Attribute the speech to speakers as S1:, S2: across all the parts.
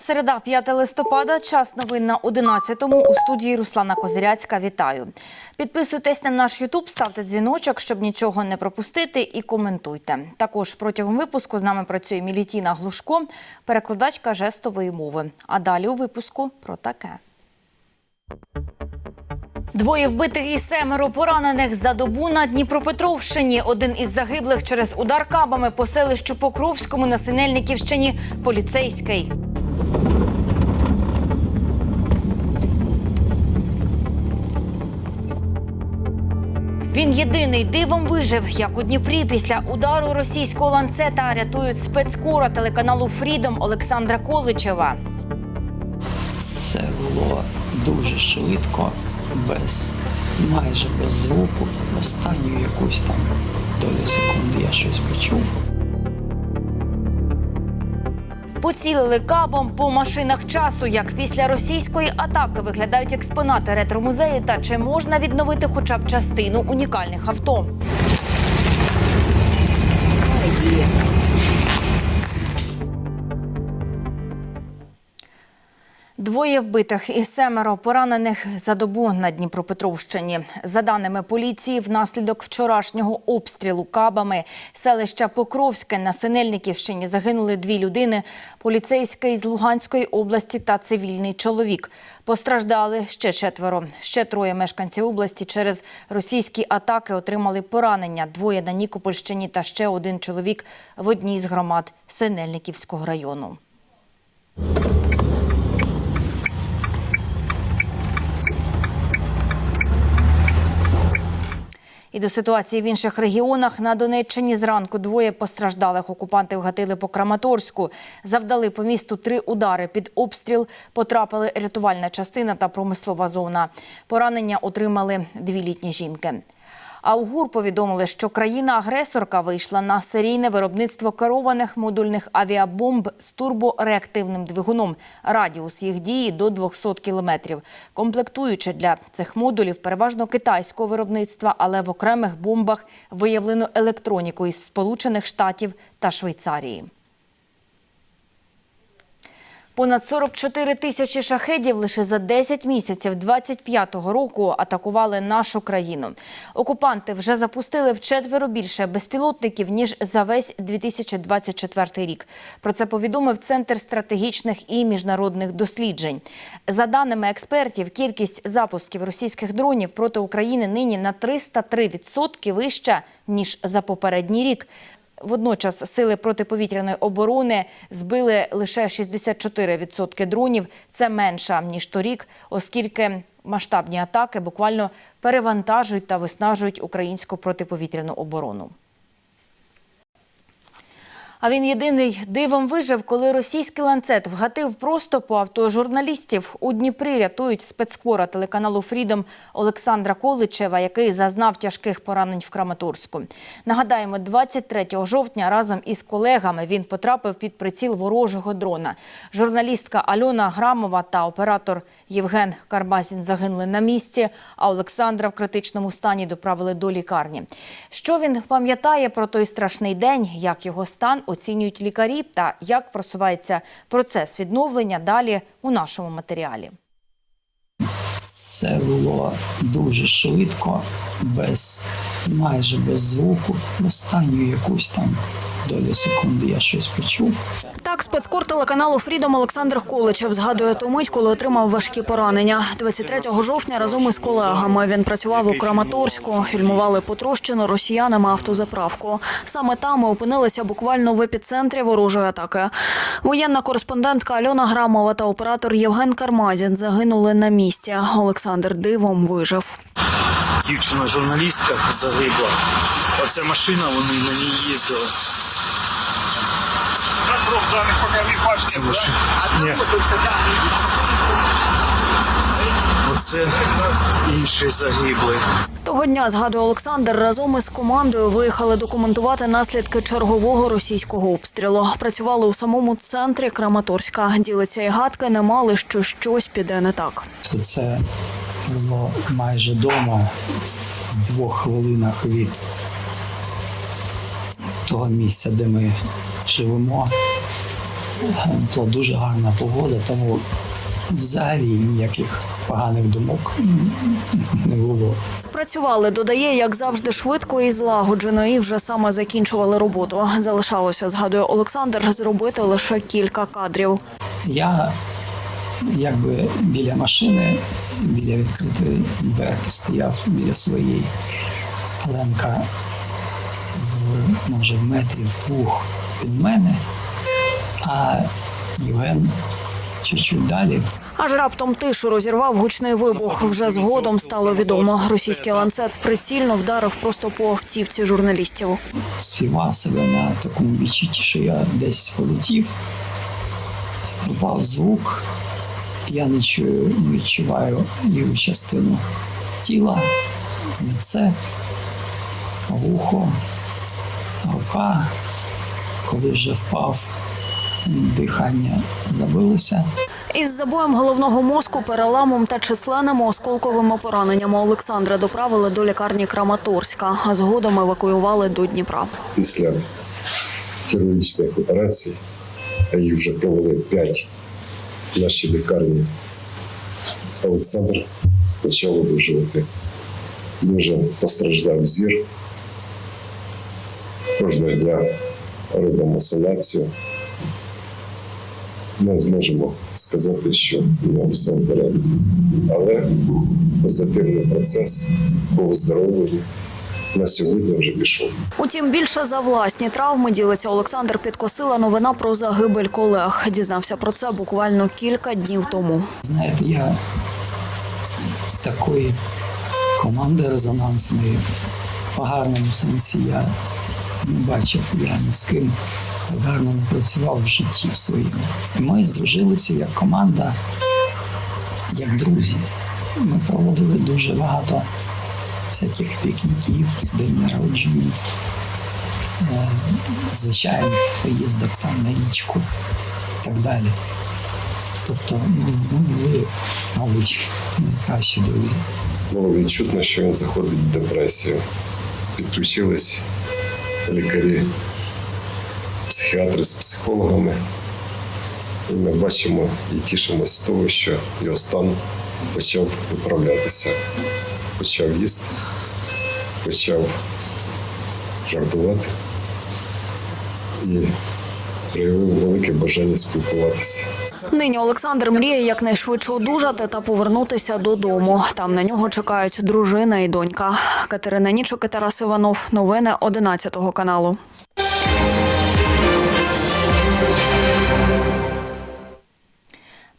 S1: Середа, 5 листопада, час новин на 11-му. У студії Руслана Козиряцька. Вітаю. Підписуйтесь на наш Ютуб, ставте дзвіночок, щоб нічого не пропустити, і коментуйте. Також протягом випуску з нами працює Мілітіна Глушко, перекладачка жестової мови. А далі у випуску про таке. Двоє вбитих і семеро поранених за добу на Дніпропетровщині. Один із загиблих через удар кабами по селищу Покровському на Синельниківщині поліцейський. Він єдиний дивом вижив, як у Дніпрі після удару російського ланцета рятують спецкора телеканалу Фрідом Олександра Количева.
S2: Це було дуже швидко, без майже без звуку. В останню якусь там долю секунди я щось почув.
S1: Поцілили кабом по машинах часу, як після російської атаки виглядають експонати ретро-музею та чи можна відновити хоча б частину унікальних авто. Двоє вбитих і семеро поранених за добу на Дніпропетровщині. За даними поліції, внаслідок вчорашнього обстрілу кабами селища Покровське на Синельниківщині загинули дві людини: поліцейський з Луганської області та цивільний чоловік. Постраждали ще четверо. Ще троє мешканців області через російські атаки отримали поранення. Двоє на Нікопольщині та ще один чоловік в одній з громад Синельниківського району. І до ситуації в інших регіонах на Донеччині зранку двоє постраждалих окупанти вгатили по Краматорську, завдали по місту три удари під обстріл. Потрапили рятувальна частина та промислова зона. Поранення отримали дві літні жінки. А у повідомили, що країна-агресорка вийшла на серійне виробництво керованих модульних авіабомб з турбореактивним двигуном. Радіус їх дії до 200 кілометрів. Комплектуючи для цих модулів переважно китайського виробництва, але в окремих бомбах виявлено електроніку із Сполучених Штатів та Швейцарії. Понад 44 тисячі шахедів лише за 10 місяців 25-го року атакували нашу країну. Окупанти вже запустили вчетверо більше безпілотників, ніж за весь 2024 рік. Про це повідомив Центр стратегічних і міжнародних досліджень. За даними експертів, кількість запусків російських дронів проти України нині на 303% вища, ніж за попередній рік. Водночас сили протиповітряної оборони збили лише 64% дронів. Це менше ніж торік, оскільки масштабні атаки буквально перевантажують та виснажують українську протиповітряну оборону. А він єдиний дивом вижив, коли російський ланцет вгатив просто по авто журналістів. У Дніпрі рятують спецкора телеканалу Фрідом Олександра Количева, який зазнав тяжких поранень в Краматорську. Нагадаємо, 23 жовтня разом із колегами він потрапив під приціл ворожого дрона. Журналістка Альона Грамова та оператор Євген Карбазін загинули на місці, а Олександра в критичному стані доправили до лікарні. Що він пам'ятає про той страшний день, як його стан оцінюють лікарі та як просувається процес відновлення далі у нашому матеріалі.
S2: Це було дуже швидко, без майже без звуку. В останню якусь там долю секунди я щось почув.
S3: Так, спецкор телеканалу Фрідом Олександр Количев згадує ту мить, коли отримав важкі поранення. 23 жовтня разом із колегами він працював у Краматорську, фільмували потрощену росіянами автозаправку. Саме там ми опинилися буквально в епіцентрі ворожої атаки. Воєнна кореспондентка Альона Грамова та оператор Євген Кармазін загинули на місці. Олександр дивом вижив.
S4: Дівчина журналістка загибла. Оця машина, вони на ній їздили. Це машина. Ні. Оце інший загиблий.
S3: Того дня, згадує Олександр, разом із командою виїхали документувати наслідки чергового російського обстрілу. Працювали у самому центрі Краматорська. Ділиться і гадки не мали, що щось піде не так.
S2: Це було майже дома в двох хвилинах від того місця, де ми живемо. Була дуже гарна погода, тому взагалі ніяких поганих думок не було.
S5: Працювали, додає, як завжди, швидко і злагоджено, і вже саме закінчували роботу. Залишалося, згадує Олександр, зробити лише кілька кадрів.
S2: Я якби біля машини, біля відкритої дверки стояв біля своєї. Оленка в, може, в метрі двох від мене, а Євген чуть-чуть далі.
S5: Аж раптом тишу розірвав гучний вибух. Вже згодом стало відомо. Російський ланцет прицільно вдарив просто по автівці журналістів.
S2: співав себе на такому відчутті, що я десь полетів, пропав звук, я не чую, не відчуваю ліву частину тіла, лице, вухо, рука. Коли вже впав, дихання забилося.
S5: Із забоєм головного мозку, переламом та численними осколковими пораненнями Олександра доправили до лікарні Краматорська, а згодом евакуювали до Дніпра.
S6: після хірургічних операцій, а їх вже провели п'ять в нашій лікарні, Олександр почав одужувати. Дуже постраждав зір. Кожного дня робимо санацію. Ми зможемо сказати, що у нього все в порядку. Але позитивний процес по виздоровленню на сьогодні вже пішов.
S5: Утім, більше за власні травми ділиться Олександр. Підкосила новина про загибель колег. Дізнався про це буквально кілька днів тому.
S2: Знаєте, я такої команди резонансної в гарному сенсі я не бачив, я ні з ким так гарно не працював в житті в своєму. І ми здружилися як команда, як друзі. Ми проводили дуже багато всяких пікніків, день народженів, е, звичайних поїздок там на річку і так далі. Тобто ну, ми були, мабуть, найкращі друзі.
S6: Було відчутно, що він заходить в депресію. Підключились лікарі, психіатри з психологами. І ми бачимо і тішимося з того, що його стан почав виправлятися. Почав їсти, почав жартувати і проявив велике бажання спілкуватися.
S5: Нині Олександр мріє якнайшвидше одужати та повернутися додому. Там на нього чекають дружина і донька. Катерина Нічок і Тарас Іванов. Новини 11 каналу.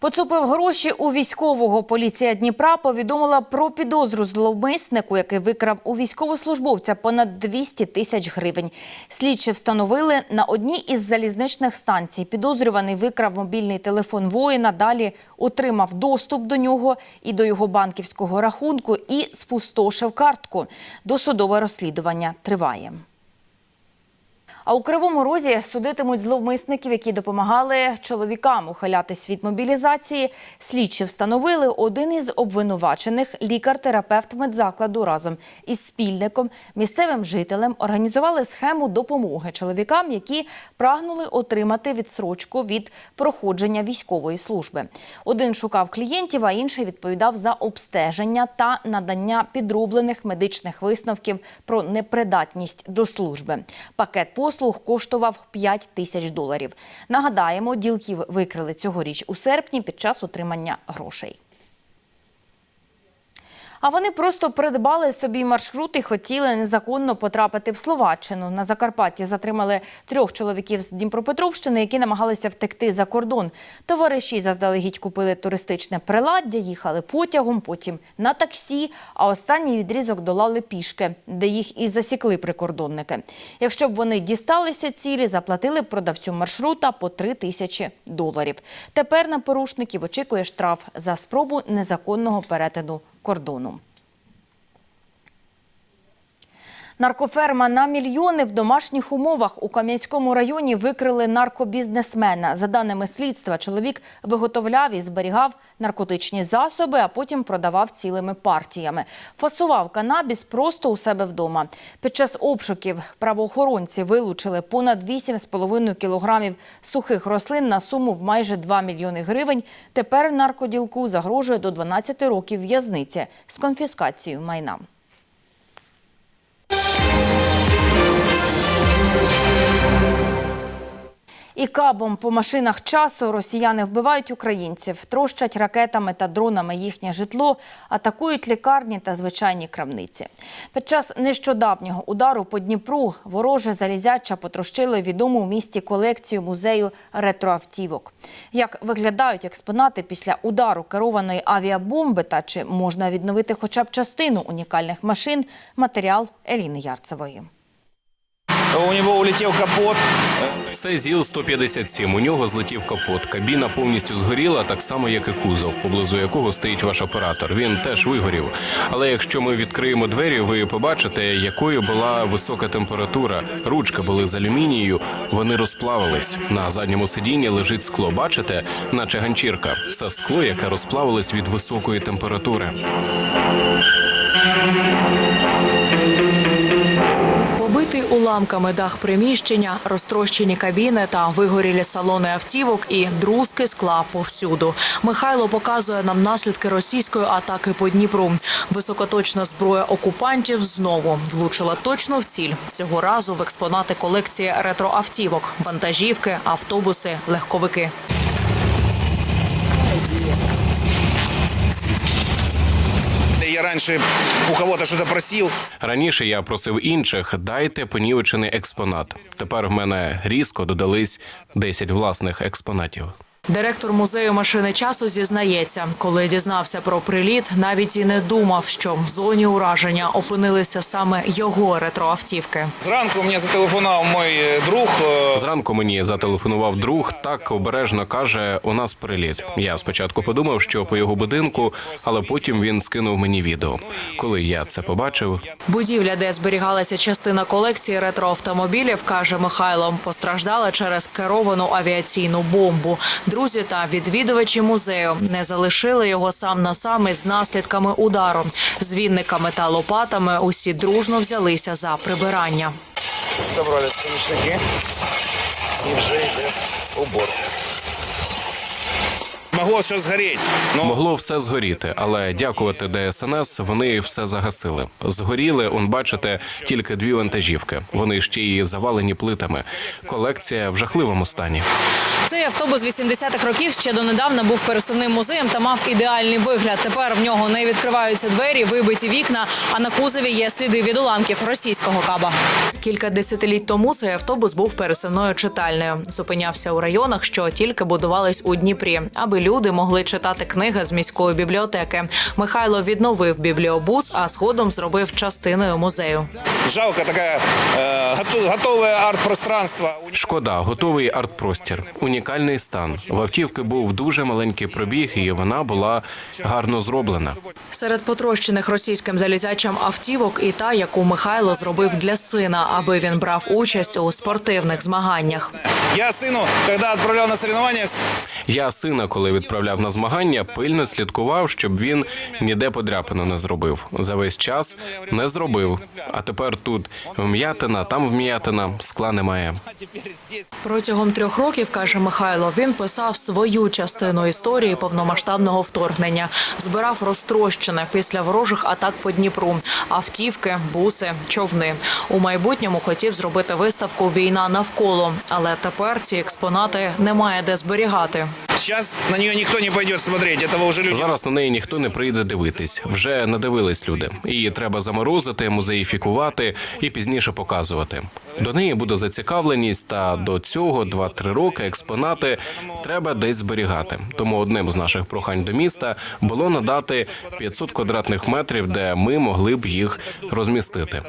S1: Поцупив гроші у військового. Поліція Дніпра повідомила про підозру зловмиснику, який викрав у військовослужбовця понад 200 тисяч гривень. Слідчі встановили на одній із залізничних станцій. Підозрюваний викрав мобільний телефон воїна. Далі отримав доступ до нього і до його банківського рахунку і спустошив картку. Досудове розслідування триває. А у Кривому Розі судитимуть зловмисників, які допомагали чоловікам ухилятись від мобілізації. Слідчі встановили один із обвинувачених лікар-терапевт медзакладу разом із спільником, місцевим жителем організували схему допомоги чоловікам, які прагнули отримати відсрочку від проходження військової служби. Один шукав клієнтів, а інший відповідав за обстеження та надання підроблених медичних висновків про непридатність до служби. Пакет послуг коштував 5 тисяч доларів. Нагадаємо, ділків викрили цьогоріч у серпні під час отримання грошей. А вони просто придбали собі маршрут і хотіли незаконно потрапити в Словаччину. На Закарпатті затримали трьох чоловіків з Дніпропетровщини, які намагалися втекти за кордон. Товариші заздалегідь купили туристичне приладдя, їхали потягом, потім на таксі, а останній відрізок долали пішки, де їх і засікли прикордонники. Якщо б вони дісталися цілі, заплатили продавцю маршрута по 3 тисячі доларів. Тепер на порушників очікує штраф за спробу незаконного перетину кордону. Наркоферма на мільйони в домашніх умовах у Кам'янському районі викрили наркобізнесмена. За даними слідства, чоловік виготовляв і зберігав наркотичні засоби, а потім продавав цілими партіями. Фасував канабіс просто у себе вдома. Під час обшуків правоохоронці вилучили понад 8,5 кілограмів сухих рослин на суму в майже 2 мільйони гривень. Тепер наркоділку загрожує до 12 років в'язниці з конфіскацією майна. І кабом по машинах часу росіяни вбивають українців, трощать ракетами та дронами їхнє житло, атакують лікарні та звичайні крамниці. Під час нещодавнього удару по Дніпру вороже залізяча потрощило відому в місті колекцію музею ретроавтівок. Як виглядають експонати після удару керованої авіабомби та чи можна відновити хоча б частину унікальних машин, матеріал Еліни Ярцевої.
S7: У него улетел капот.
S8: Це ЗІЛ-157. У нього злетів капот. Кабіна повністю згоріла, так само, як і кузов, поблизу якого стоїть ваш оператор. Він теж вигорів. Але якщо ми відкриємо двері, ви побачите, якою була висока температура. Ручки були з алюмінію, вони розплавились. На задньому сидінні лежить скло. Бачите, наче ганчірка. Це скло, яке розплавилось від високої температури.
S3: Уламками дах приміщення, розтрощені кабіни та вигорілі салони автівок і друзки скла повсюду. Михайло показує нам наслідки російської атаки по Дніпру. Високоточна зброя окупантів знову влучила точно в ціль. Цього разу в експонати колекції ретроавтівок, вантажівки, автобуси, легковики.
S7: Я раніше у кого-то щось просив.
S8: Раніше я просив інших дайте понівечений експонат. Тепер в мене різко додались 10 власних експонатів.
S3: Директор музею машини часу зізнається, коли дізнався про приліт, навіть і не думав, що в зоні ураження опинилися саме його ретроавтівки.
S7: Зранку мне зателефонував мой э, друг. э,
S8: Зранку мені зателефонував друг, так обережно каже: у нас приліт. Я спочатку подумав, що по його будинку, але потім він скинув мені відео. Коли я це побачив,
S3: Будівля, де зберігалася частина колекції ретроавтомобілів, каже Михайло, постраждала через керовану авіаційну бомбу. Друзі та відвідувачі музею не залишили його сам на сам із наслідками удару. З вінниками та лопатами усі дружно взялися за прибирання.
S7: Забрали помічники. І вже йде уборка. Могло все згоріти. Ну,
S8: могло все згоріти, але дякувати ДСНС, вони все загасили. Згоріли, он бачите, тільки дві вантажівки. Вони ще й завалені плитами. Колекція в жахливому стані.
S9: Цей автобус 80-х років ще донедавна був пересувним музеєм та мав ідеальний вигляд. Тепер в нього не відкриваються двері, вибиті вікна, а на кузові є сліди від уламків російського каба.
S3: Кілька десятиліть тому цей автобус був пересувною читальною. Зупинявся у районах, що тільки будувались у Дніпрі, аби люди могли читати книги з міської бібліотеки. Михайло відновив бібліобус, а згодом зробив частиною музею.
S7: жалко таке е, готове арт-пространство.
S8: Шкода, готовий арт-простір, унікальний стан. В автівки був дуже маленький пробіг, і вона була гарно зроблена.
S3: Серед потрощених російським залізячим автівок і та, яку Михайло зробив для сина, аби він брав участь у спортивних змаганнях.
S7: Я сину, коли відправляв на соревновання,
S8: Я сина, коли відправляв на змагання, пильно слідкував, щоб він ніде подряпину не зробив. За весь час не зробив. А тепер тут вм'ятина, там вм'ятина, скла немає.
S3: Протягом трьох років, каже Михайло, він писав свою частину історії повномасштабного вторгнення, збирав розтрощене після ворожих атак по Дніпру, автівки, буси, човни. У майбутньому хотів зробити виставку Війна навколо, але тепер ці експонати немає де зберігати.
S7: Зараз на нее ніхто не пойде смотреть. Этого вже люди
S8: Зараз на неї ніхто не прийде дивитись. Вже надивились люди. Її треба заморозити, музеїфікувати і пізніше показувати. До неї буде зацікавленість, та до цього 2-3 роки експонати треба десь зберігати. Тому одним з наших прохань до міста було надати 500 квадратних метрів, де ми могли б їх розмістити.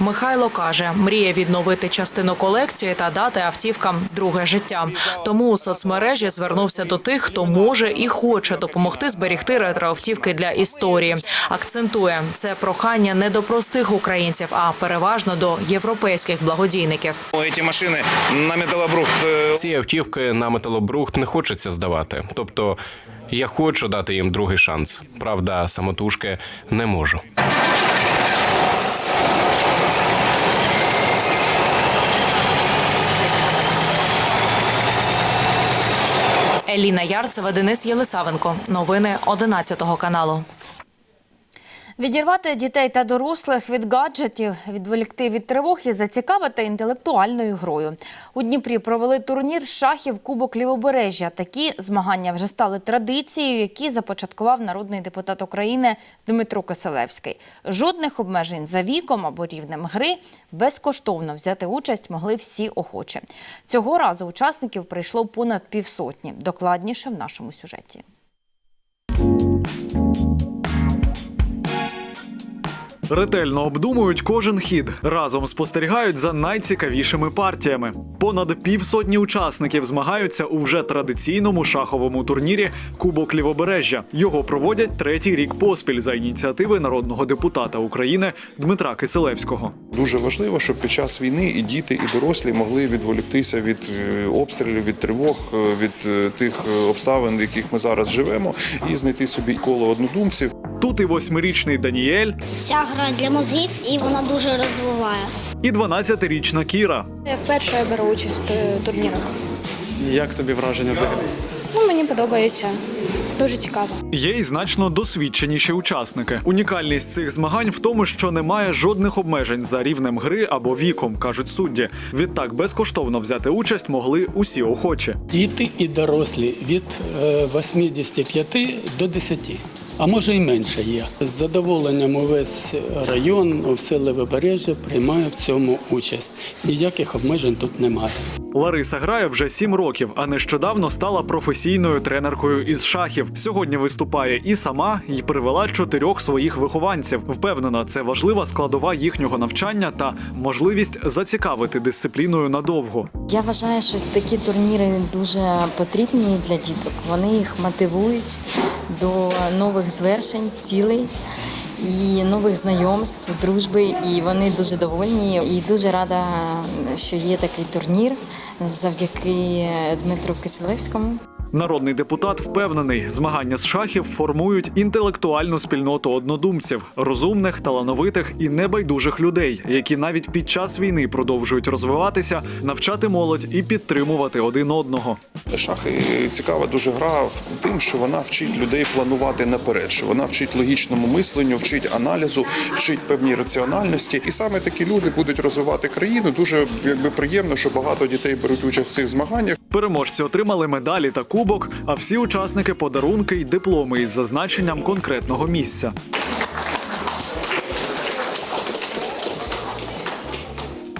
S3: Михайло каже, мріє відновити частину колекції та дати автівкам друге життя. Тому у соцмережі звернувся до тих, хто може
S9: і хоче допомогти зберегти ретроавтівки для історії. Акцентує це прохання не до простих українців, а переважно до європейських благодійників.
S7: Ці машини на металобрухт е,
S8: Ці автівки на металобрухт не хочеться здавати. Тобто я хочу дати їм другий шанс. Правда, самотужки не можу.
S9: Еліна Ярцева, Денис Єлисавенко. Новини 11 каналу.
S1: Відірвати дітей та дорослих від гаджетів, відволікти від тривог і зацікавити інтелектуальною грою. У Дніпрі провели турнір шахів Кубок Лівобережжя. Такі змагання вже стали традицією, які започаткував народний депутат України Дмитро Киселевський. Жодних обмежень за віком або рівнем гри безкоштовно взяти участь могли всі охочі. Цього разу учасників прийшло понад півсотні. Докладніше в нашому сюжеті.
S10: Ретельно обдумують кожен хід, разом спостерігають за найцікавішими партіями. Понад півсотні учасників змагаються у вже традиційному шаховому турнірі Кубок Лівобережжя. Його проводять третій рік поспіль за ініціативи народного депутата України Дмитра Киселевського.
S11: Дуже важливо, щоб під час війни і діти, і дорослі могли відволіктися від е, обстрілів, від тривог, е, від е, тих обставин, в яких ми зараз живемо, і знайти собі коло однодумців.
S10: Тут і восьмирічний Даніель,
S12: Ця гра для мозгів і вона дуже розвиває.
S10: і 12-річна Кіра.
S13: Я вперше беру участь в е, турнірах.
S10: Як тобі враження взагалі?
S13: Ну, мені подобається. Дуже цікаво.
S10: Є й значно досвідченіші учасники. Унікальність цих змагань в тому, що немає жодних обмежень за рівнем гри або віком, кажуть судді. Відтак безкоштовно взяти участь могли усі охочі.
S14: Діти і дорослі від е, 85 до 10. А може і менше є. З задоволенням увесь район, все левобережжя приймає в цьому участь. Ніяких обмежень тут немає.
S10: Лариса грає вже сім років, а нещодавно стала професійною тренеркою із шахів. Сьогодні виступає і сама, і привела чотирьох своїх вихованців. Впевнена, це важлива складова їхнього навчання та можливість зацікавити дисципліною надовго.
S15: Я вважаю, що такі турніри дуже потрібні для діток. Вони їх мотивують до нових звершень, цілей і нових знайомств, дружби. І вони дуже довольні. І дуже рада, що є такий турнір завдяки Дмитру Киселевському.
S10: Народний депутат впевнений, змагання з шахів формують інтелектуальну спільноту однодумців, розумних, талановитих і небайдужих людей, які навіть під час війни продовжують розвиватися, навчати молодь і підтримувати один одного.
S11: Шахи цікава дуже гра в тим, що вона вчить людей планувати наперед, що вона вчить логічному мисленню, вчить аналізу, вчить певній раціональності. І саме такі люди будуть розвивати країну. Дуже якби приємно, що багато дітей беруть участь в цих змаганнях.
S10: Переможці отримали медалі та кубок, а всі учасники подарунки й дипломи із зазначенням конкретного місця.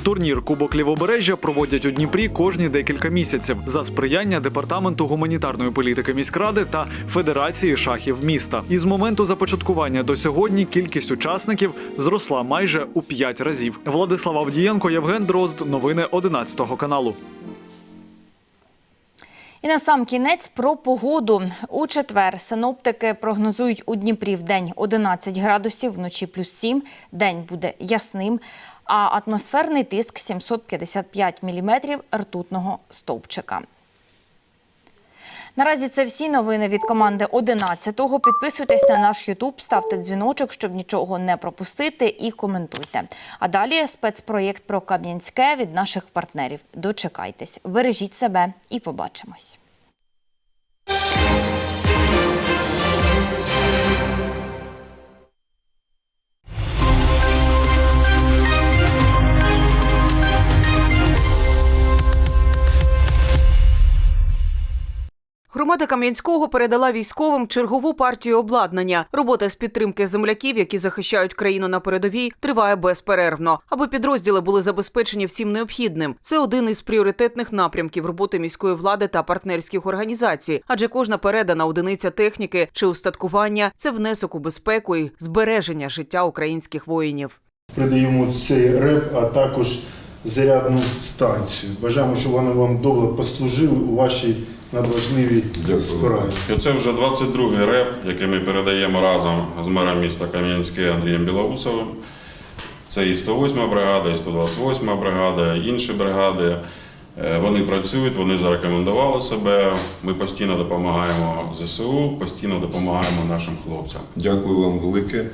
S10: Турнір Кубок Лівобережжя проводять у Дніпрі кожні декілька місяців за сприяння департаменту гуманітарної політики міськради та Федерації шахів міста. І з моменту започаткування до сьогодні кількість учасників зросла майже у п'ять разів. Владислав Авдієнко, Євген Дрозд. Новини 11 каналу.
S1: І на сам кінець про погоду. У четвер синоптики прогнозують у Дніпрі в день 11 градусів, вночі плюс 7. День буде ясним, а атмосферний тиск 755 міліметрів ртутного стовпчика. Наразі це всі новини від команди 11-го. Підписуйтесь на наш Ютуб, ставте дзвіночок, щоб нічого не пропустити, і коментуйте. А далі спецпроєкт про Кам'янське від наших партнерів. Дочекайтесь, бережіть себе і побачимось.
S9: Громада Кам'янського передала військовим чергову партію обладнання. Робота з підтримки земляків, які захищають країну на передовій, триває безперервно, аби підрозділи були забезпечені всім необхідним. Це один із пріоритетних напрямків роботи міської влади та партнерських організацій, адже кожна передана одиниця техніки чи устаткування це внесок у безпеку і збереження життя українських воїнів.
S16: Придаємо цей реп, а також зарядну станцію. Бажаємо, щоб вони вам добре послужили у вашій надважливій справі.
S17: Це вже 22-й реп, який ми передаємо разом з мером міста Кам'янське Андрієм Білоусовим. Це і 108 бригада, і 128 бригада, і інші бригади. Е, Вони працюють, вони зарекомендували себе. Ми постійно допомагаємо ЗСУ, постійно допомагаємо нашим хлопцям.
S18: Дякую вам велике.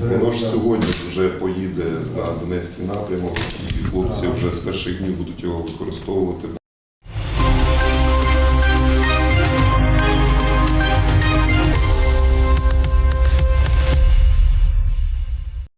S18: Воно ж сьогодні вже поїде на Донецький напрямок, і хлопці вже з перших днів будуть його використовувати.